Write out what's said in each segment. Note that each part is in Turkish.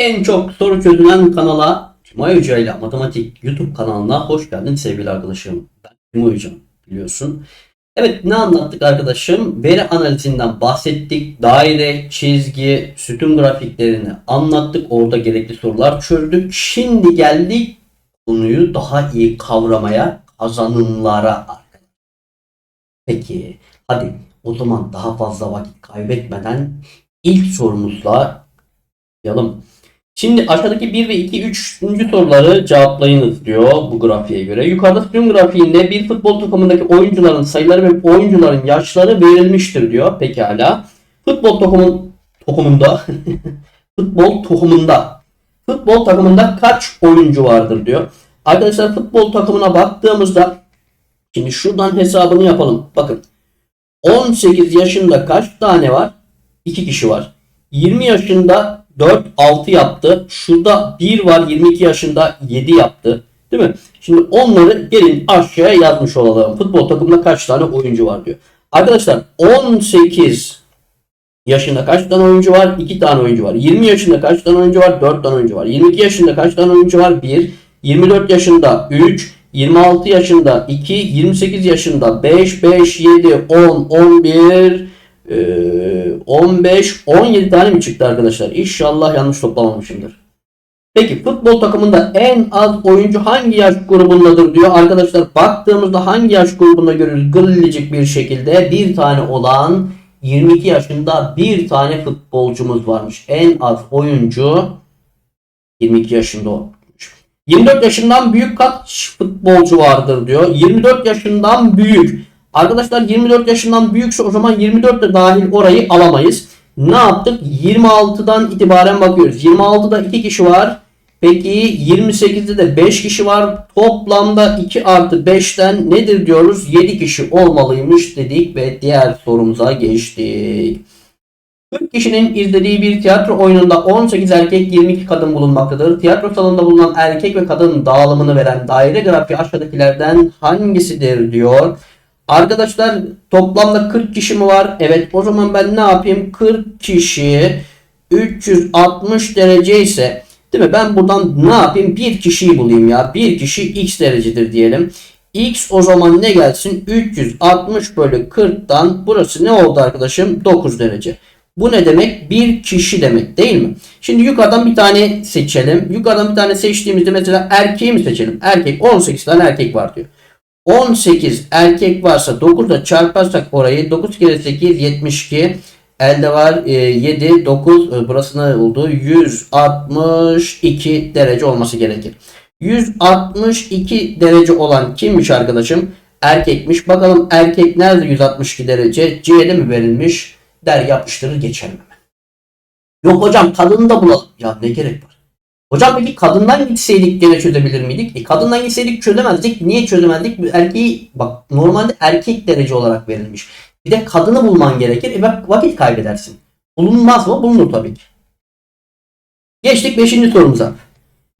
En çok soru çözülen kanala Cumay Hoca ile Matematik YouTube kanalına hoş geldin sevgili arkadaşım. Ben Cumay Hocam biliyorsun. Evet ne anlattık arkadaşım? Veri analizinden bahsettik. Daire, çizgi, sütun grafiklerini anlattık. Orada gerekli sorular çözdük. Şimdi geldik konuyu daha iyi kavramaya, kazanımlara. Peki hadi o zaman daha fazla vakit kaybetmeden ilk sorumuzla başlayalım. Şimdi aşağıdaki 1 ve 2, 3. soruları cevaplayınız diyor bu grafiğe göre. Yukarıda sütun grafiğinde bir futbol takımındaki oyuncuların sayıları ve oyuncuların yaşları verilmiştir diyor. Pekala. Futbol takımın tohumunda futbol tohumunda futbol takımında kaç oyuncu vardır diyor. Arkadaşlar futbol takımına baktığımızda şimdi şuradan hesabını yapalım. Bakın 18 yaşında kaç tane var? 2 kişi var. 20 yaşında 4 6 yaptı. Şurada 1 var 22 yaşında 7 yaptı. Değil mi? Şimdi onları gelin aşağıya yazmış olalım. Futbol takımında kaç tane oyuncu var diyor. Arkadaşlar 18 yaşında kaç tane oyuncu var? 2 tane oyuncu var. 20 yaşında kaç tane oyuncu var? 4 tane oyuncu var. 22 yaşında kaç tane oyuncu var? 1. 24 yaşında 3. 26 yaşında 2. 28 yaşında 5. 5, 7, 10, 11, ee, 15, 17 tane mi çıktı arkadaşlar? İnşallah yanlış toplamamışımdır. Peki futbol takımında en az oyuncu hangi yaş grubundadır diyor. Arkadaşlar baktığımızda hangi yaş grubunda görürüz? Grillicik bir şekilde bir tane olan 22 yaşında bir tane futbolcumuz varmış. En az oyuncu 22 yaşında olmuş. 24 yaşından büyük kaç futbolcu vardır diyor. 24 yaşından büyük. Arkadaşlar 24 yaşından büyükse o zaman 24 de dahil orayı alamayız. Ne yaptık? 26'dan itibaren bakıyoruz. 26'da 2 kişi var. Peki 28'de de 5 kişi var. Toplamda 2 artı 5'ten nedir diyoruz? 7 kişi olmalıymış dedik ve diğer sorumuza geçtik. 40 kişinin izlediği bir tiyatro oyununda 18 erkek 22 kadın bulunmaktadır. Tiyatro salonunda bulunan erkek ve kadın dağılımını veren daire grafiği aşağıdakilerden hangisidir diyor. Arkadaşlar toplamda 40 kişi mi var? Evet o zaman ben ne yapayım? 40 kişi 360 derece ise değil mi? Ben buradan ne yapayım? Bir kişiyi bulayım ya. Bir kişi x derecedir diyelim. X o zaman ne gelsin? 360 bölü 40'tan burası ne oldu arkadaşım? 9 derece. Bu ne demek? Bir kişi demek değil mi? Şimdi yukarıdan bir tane seçelim. Yukarıdan bir tane seçtiğimizde mesela erkeği mi seçelim? Erkek 18 tane erkek var diyor. 18 erkek varsa 9 da çarparsak orayı 9 kere 8 72 elde var e, 7 9 e, burası ne oldu 162 derece olması gerekir. 162 derece olan kimmiş arkadaşım? Erkekmiş. Bakalım erkek nerede 162 derece? C'de mi verilmiş? Der yapıştırır geçelim hemen. Yok hocam kadını da bulalım. Ya ne gerek var? Hocam peki kadından gitseydik gene çözebilir miydik? E kadından gitseydik çözemezdik. Niye çözemezdik? Erkeği bak normalde erkek derece olarak verilmiş. Bir de kadını bulman gerekir. E bak vakit kaybedersin. Bulunmaz mı? Bulunur tabii ki. Geçtik 5. sorumuza.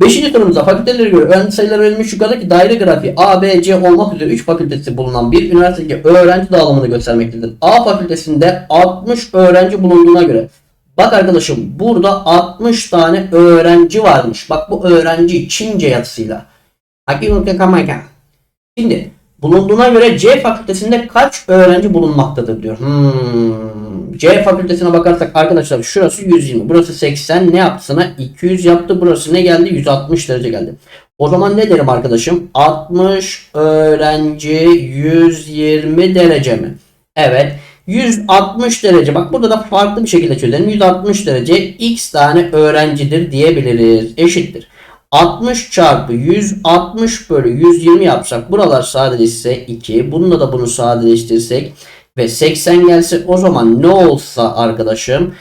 5. sorumuza fakültelere göre öğrenci sayıları verilmiş yukarıdaki daire grafiği A, B, C olmak üzere 3 fakültesi bulunan bir üniversitedeki öğrenci dağılımını göstermektedir. A fakültesinde 60 öğrenci bulunduğuna göre Bak arkadaşım burada 60 tane öğrenci varmış. Bak bu öğrenci Çince yazısıyla. Şimdi bulunduğuna göre C fakültesinde kaç öğrenci bulunmaktadır diyor. Hmm. C fakültesine bakarsak arkadaşlar şurası 120. Burası 80. Ne yaptı sana? 200 yaptı. Burası ne geldi? 160 derece geldi. O zaman ne derim arkadaşım? 60 öğrenci 120 derece mi? Evet. 160 derece bak burada da farklı bir şekilde çözelim. 160 derece x tane öğrencidir diyebiliriz. Eşittir. 60 çarpı 160 bölü 120 yapsak buralar sadeleşse 2. Bununla da bunu sadeleştirsek ve 80 gelse o zaman ne olsa arkadaşım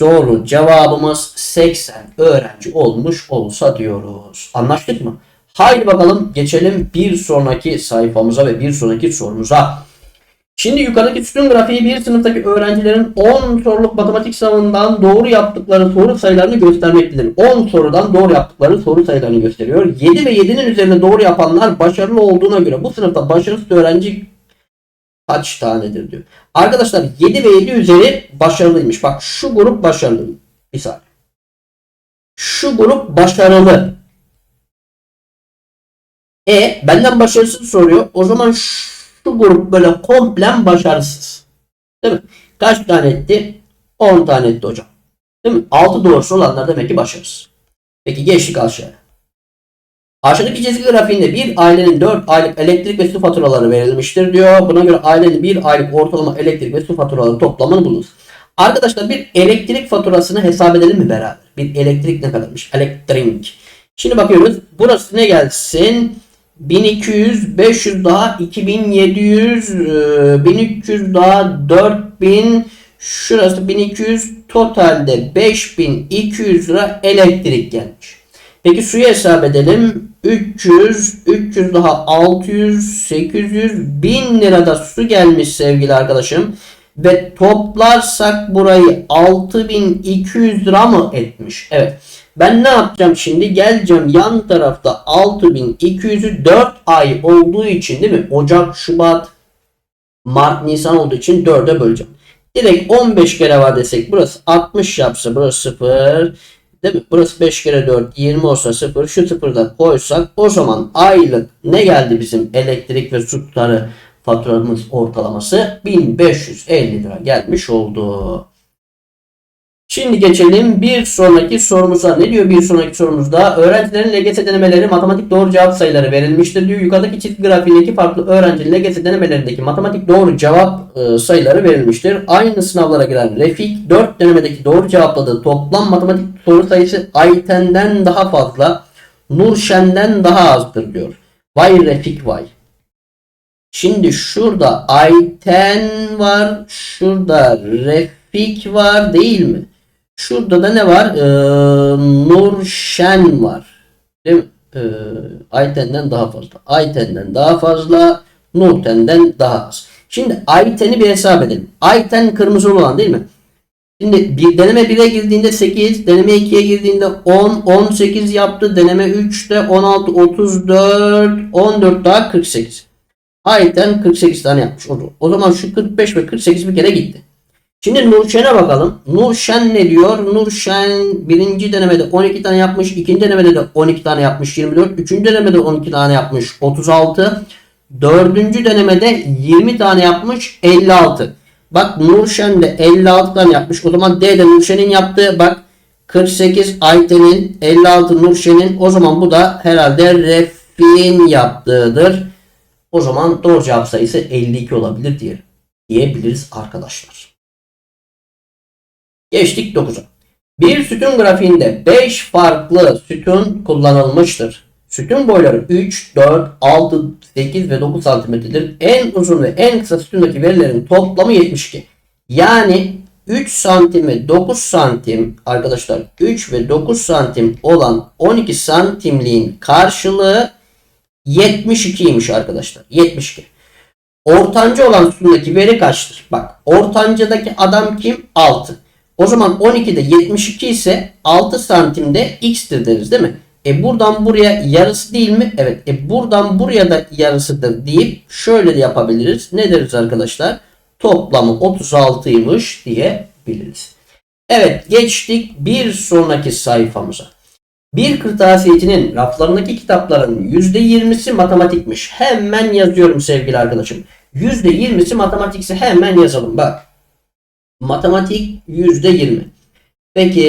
doğru cevabımız 80 öğrenci olmuş olsa diyoruz. Anlaştık mı? Haydi bakalım geçelim bir sonraki sayfamıza ve bir sonraki sorumuza. Şimdi yukarıdaki sütun grafiği bir sınıftaki öğrencilerin 10 soruluk matematik sınavından doğru yaptıkları soru sayılarını göstermektedir. 10 sorudan doğru yaptıkları soru sayılarını gösteriyor. 7 ve 7'nin üzerine doğru yapanlar başarılı olduğuna göre bu sınıfta başarısız öğrenci kaç tanedir diyor. Arkadaşlar 7 ve 7 üzeri başarılıymış. Bak şu grup başarılı. Bir saniye. şu grup başarılı. E benden başarısız soruyor. O zaman şu grup böyle komplen başarısız. Değil mi? Kaç tane etti? 10 tane etti hocam. Değil mi? 6 doğrusu olanlar demek ki başarısız. Peki geçtik aşağıya. Aşağıdaki çizgi grafiğinde bir ailenin 4 aylık elektrik ve su faturaları verilmiştir diyor. Buna göre ailenin 1 aylık ortalama elektrik ve su faturaları toplamını bulunuz. Arkadaşlar bir elektrik faturasını hesap edelim mi beraber? Bir elektrik ne kadarmış? Elektrik. Şimdi bakıyoruz. Burası ne gelsin? 1200, 500 daha 2700, e, 1300 daha 4000, şurası 1200, totalde 5200 lira elektrik gelmiş. Peki suyu hesap edelim. 300, 300 daha 600, 800, 1000 lirada su gelmiş sevgili arkadaşım. Ve toplarsak burayı 6200 lira mı etmiş? Evet. Ben ne yapacağım şimdi? Geleceğim yan tarafta 6200'ü 4 ay olduğu için değil mi? Ocak, Şubat, Mart, Nisan olduğu için 4'e böleceğim. Direkt 15 kere var desek burası 60 yapsa burası 0. Değil mi? Burası 5 kere 4 20 olsa 0. Şu 0'ı da koysak o zaman aylık ne geldi bizim elektrik ve su tutarı faturamız ortalaması 1550 lira gelmiş oldu. Şimdi geçelim bir sonraki sorumuza. Ne diyor bir sonraki sorumuzda? Öğrencilerin LGS denemeleri matematik doğru cevap sayıları verilmiştir diyor. Yukarıdaki çizgi grafiğindeki farklı öğrencinin LGS denemelerindeki matematik doğru cevap e, sayıları verilmiştir. Aynı sınavlara giren Refik 4 denemedeki doğru cevapladığı toplam matematik soru sayısı Ayten'den daha fazla, Nurşen'den daha azdır diyor. Vay Refik vay. Şimdi şurada Ayten var, şurada Refik var değil mi? Şurada da ne var? Ee, Nurşen var. Değil mi? Ee, Ayten'den daha fazla. Ayten'den daha fazla. Nurten'den daha az. Şimdi Ayten'i bir hesap edelim. Ayten kırmızı olan değil mi? Şimdi bir deneme 1'e girdiğinde 8, deneme 2'ye girdiğinde 10, 18 yaptı. Deneme 3'te 16, 34, 14 daha 48. Ayten 48 tane yapmış oldu. O zaman şu 45 ve 48 bir kere gitti. Şimdi Nurşen'e bakalım. Nurşen ne diyor? Nurşen birinci denemede 12 tane yapmış. ikinci denemede de 12 tane yapmış 24. Üçüncü denemede 12 tane yapmış 36. Dördüncü denemede 20 tane yapmış 56. Bak Nurşen de 56 tane yapmış. O zaman D'de Nurşen'in yaptığı bak 48 Ayten'in 56 Nurşen'in o zaman bu da herhalde Refin yaptığıdır. O zaman doğru cevap sayısı 52 olabilir diye diyebiliriz arkadaşlar. Geçtik 9'a. Bir sütun grafiğinde 5 farklı sütun kullanılmıştır. Sütun boyları 3, 4, 6, 8 ve 9 santimetredir. En uzun ve en kısa sütundaki verilerin toplamı 72. Yani 3 santim ve 9 santim arkadaşlar 3 ve 9 santim olan 12 santimliğin karşılığı 72'ymiş arkadaşlar. 72. Ortanca olan sütundaki veri kaçtır? Bak ortancadaki adam kim? 6. O zaman 12'de 72 ise 6 santimde x'tir deriz değil mi? E buradan buraya yarısı değil mi? Evet. E buradan buraya da yarısıdır deyip şöyle de yapabiliriz. Ne deriz arkadaşlar? Toplamı 36'ymış diyebiliriz. Evet geçtik bir sonraki sayfamıza. Bir kırtasiyecinin raflarındaki kitapların %20'si matematikmiş. Hemen yazıyorum sevgili arkadaşım. %20'si matematikse hemen yazalım. Bak. Matematik %20. Peki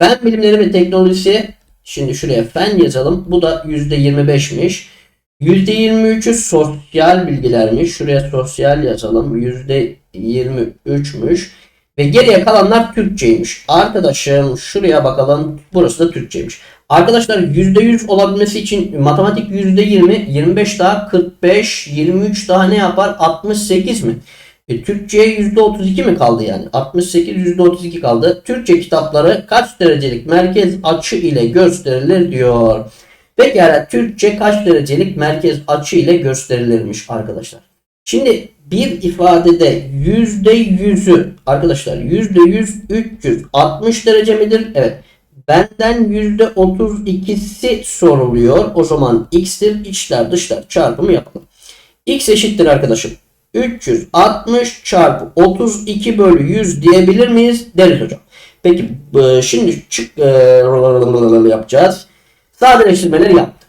fen bilimleri ve teknolojisi şimdi şuraya fen yazalım. Bu da %25'miş. %23'ü sosyal bilgilermiş. Şuraya sosyal yazalım. %23'müş. Ve geriye kalanlar Türkçeymiş. Arkadaşım şuraya bakalım. Burası da Türkçeymiş. Arkadaşlar %100 olabilmesi için matematik %20, 25 daha 45, 23 daha ne yapar? 68 mi? E, Türkçe'ye %32 mi kaldı yani? 68 %32 kaldı. Türkçe kitapları kaç derecelik merkez açı ile gösterilir diyor. Pekala Türkçe kaç derecelik merkez açı ile gösterilirmiş arkadaşlar. Şimdi bir ifadede yüzde yüzü arkadaşlar yüzde yüz 360 derece midir? Evet. Benden yüzde 32'si soruluyor. O zaman x'tir içler dışlar çarpımı yapalım. x eşittir arkadaşım. 360 çarpı 32 bölü 100 diyebilir miyiz? Deriz hocam. Peki e, şimdi çık e, yapacağız. Sadeleştirmeleri yaptık.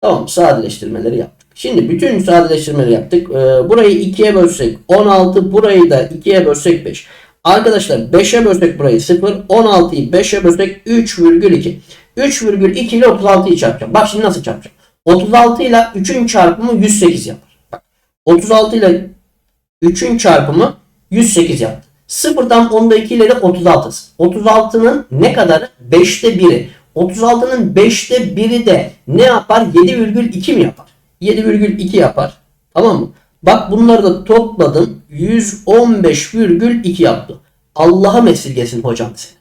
Tamam sadeleştirmeleri yaptık. Şimdi bütün sadeleştirmeleri yaptık. E, burayı 2'ye bölsek 16. Burayı da 2'ye bölsek 5. Arkadaşlar 5'e bölsek burayı 0. 16'yı 5'e bölsek 3,2. 3,2 ile 36'yı çarpacağım. Bak şimdi nasıl çarpacağım. 36 ile 3'ün çarpımı 108 yapar. Bak 36 ile 3'ün çarpımı 108 yaptı. Sıfırdan 10'da 2 ile de 36. 36'nın ne kadarı? 5'te 1'i. 36'nın 5'te 1'i de ne yapar? 7,2 mi yapar? 7,2 yapar. Tamam mı? Bak bunları da topladım. 115,2 yaptı. Allah'a esirgesin hocam seni.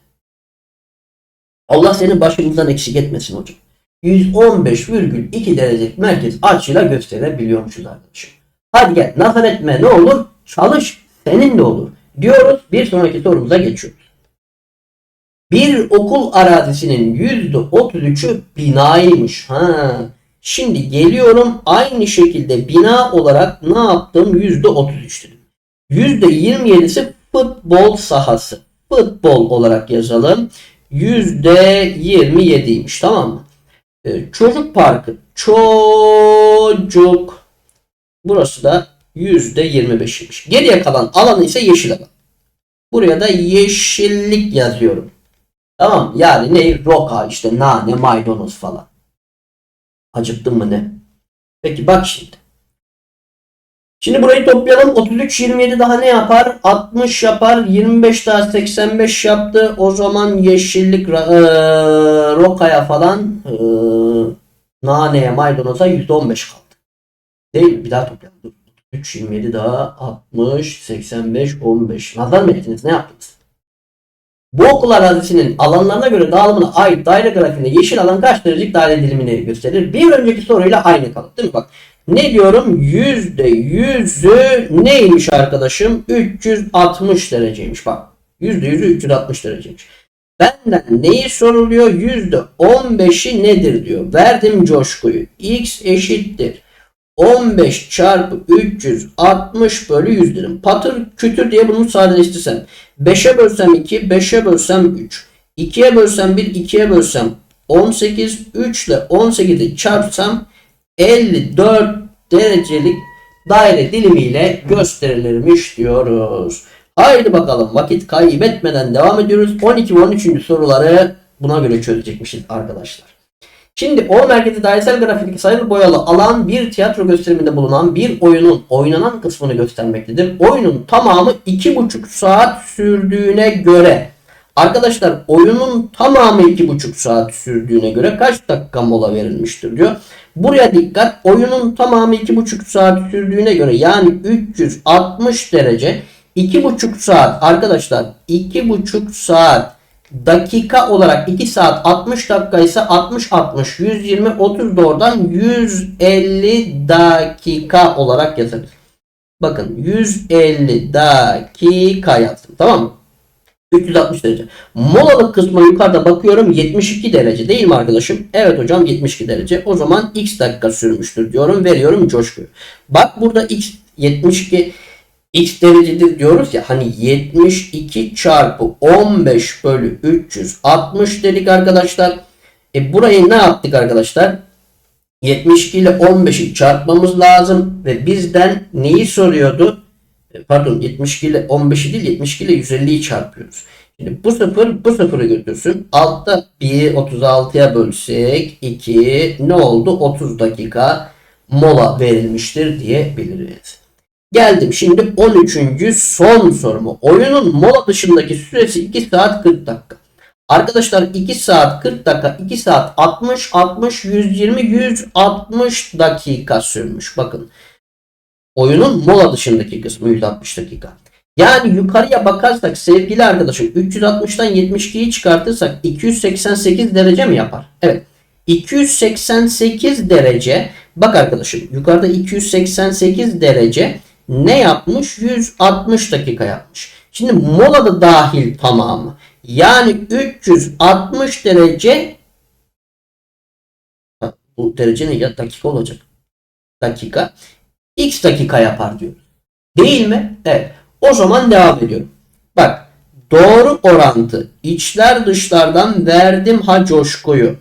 Allah senin başımızdan eksik etmesin hocam. 115,2 derecelik merkez açıyla gösterebiliyormuşuz arkadaşım. Hadi gel nazar etme ne olur? Çalış senin de olur. Diyoruz bir sonraki sorumuza geçiyoruz. Bir okul arazisinin %33'ü binaymış. Ha. Şimdi geliyorum aynı şekilde bina olarak ne yaptım? %33 dedim. %27'si futbol sahası. Futbol olarak yazalım. %27'ymiş tamam mı? Ee, çocuk parkı. Çocuk. Burası da %25'iymiş. Geriye kalan alanı ise yeşil alan. Buraya da yeşillik yazıyorum. Tamam yani ne? Roka işte nane maydanoz falan. Acıktın mı ne? Peki bak şimdi. Şimdi burayı toplayalım. 33 27 daha ne yapar? 60 yapar. 25 daha 85 yaptı. O zaman yeşillik eee, rokaya falan eee, naneye maydanoza %15 kaldı. Değil? Bir daha toplayalım. Dur. 3 27 daha 60 85 15. Nazar mı ettiniz? Ne yaptınız? Bu okul arazisinin alanlarına göre dağılımına ait daire grafiğinde yeşil alan kaç derecelik daire dilimini gösterir? Bir önceki soruyla aynı kalır. Değil mi? Bak ne diyorum? Yüzde yüzü neymiş arkadaşım? 360 dereceymiş. Bak yüzde yüzü 360 dereceymiş. Benden neyi soruluyor? Yüzde 15'i nedir diyor. Verdim coşkuyu. X eşittir. 15 çarpı 360 bölü 100 dedim. Patır kütür diye bunu sadeleştirsem. 5'e bölsem 2, 5'e bölsem 3. 2'ye bölsem 1, 2'ye bölsem 18, 3 ile 18'i çarpsam 54 derecelik daire dilimiyle gösterilirmiş diyoruz. Haydi bakalım vakit kaybetmeden devam ediyoruz. 12 ve 13. soruları buna göre çözecekmişiz arkadaşlar. Şimdi o merkezi dairesel grafikteki sayılı boyalı alan bir tiyatro gösteriminde bulunan bir oyunun oynanan kısmını göstermektedir. Oyunun tamamı 2,5 saat sürdüğüne göre Arkadaşlar oyunun tamamı 2,5 saat sürdüğüne göre kaç dakika mola verilmiştir diyor. Buraya dikkat. Oyunun tamamı 2,5 saat sürdüğüne göre yani 360 derece 2,5 saat arkadaşlar 2,5 saat dakika olarak 2 saat 60 dakika ise 60 60 120 30 doğrudan 150 dakika olarak yazarız. Bakın 150 dakika yazdım. Tamam mı? 360 derece. Molalık kısmına yukarıda bakıyorum 72 derece değil mi arkadaşım? Evet hocam 72 derece. O zaman x dakika sürmüştür diyorum. Veriyorum coşkuyu. Bak burada x 72 x derecedir diyoruz ya hani 72 çarpı 15 bölü 360 dedik arkadaşlar. E burayı ne yaptık arkadaşlar? 72 ile 15'i çarpmamız lazım ve bizden neyi soruyordu? E, Pardon 72 ile 15'i değil 72 ile 150'yi çarpıyoruz. Şimdi bu sıfır bu sıfırı götürsün. Altta 1 36'ya bölsek 2 ne oldu? 30 dakika mola verilmiştir diyebiliriz. Geldim şimdi 13. son sorumu. Oyunun mola dışındaki süresi 2 saat 40 dakika. Arkadaşlar 2 saat 40 dakika 2 saat 60 60 120 160 dakika sürmüş. Bakın oyunun mola dışındaki kısmı 160 dakika. Yani yukarıya bakarsak sevgili arkadaşım 360'tan 72'yi çıkartırsak 288 derece mi yapar? Evet. 288 derece bak arkadaşım yukarıda 288 derece ne yapmış? 160 dakika yapmış. Şimdi mola da dahil tamamı. Yani 360 derece bu derece ne ya dakika olacak. Dakika. X dakika yapar diyor. Değil mi? Evet. O zaman devam ediyorum. Bak Doğru orantı. İçler dışlardan verdim ha coşkuyu.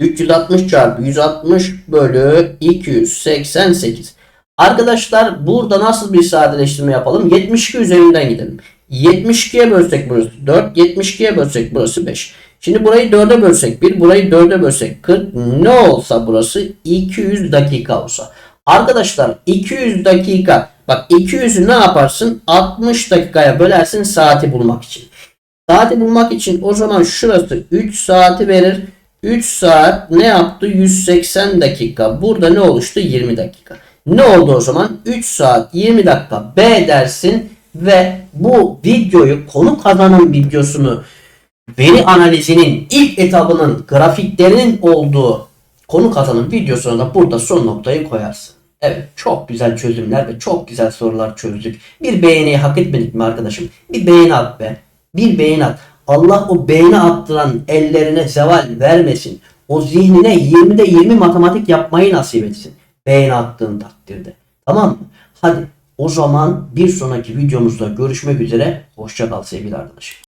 360 çarpı 160 bölü 288. Arkadaşlar burada nasıl bir sadeleştirme yapalım? 72 üzerinden gidelim. 72'ye bölsek burası 4, 72'ye bölsek burası 5. Şimdi burayı 4'e bölsek 1, burayı 4'e bölsek 40. Ne olsa burası 200 dakika olsa. Arkadaşlar 200 dakika bak 200'ü ne yaparsın? 60 dakikaya bölersin saati bulmak için. Saati bulmak için o zaman şurası 3 saati verir. 3 saat ne yaptı? 180 dakika. Burada ne oluştu? 20 dakika. Ne oldu o zaman? 3 saat 20 dakika B dersin ve bu videoyu konu kazanan videosunu veri analizinin ilk etabının grafiklerinin olduğu konu kazanım videosuna da burada son noktayı koyarsın. Evet çok güzel çözümler ve çok güzel sorular çözdük. Bir beğeniyi hak etmedik mi arkadaşım? Bir beğeni at be. Bir beğeni at. Allah o beğeni attıran ellerine zeval vermesin. O zihnine 20'de 20 matematik yapmayı nasip etsin. Beğeni attığın takdirde. Tamam mı? Hadi o zaman bir sonraki videomuzda görüşmek üzere. Hoşça kal sevgili arkadaşım.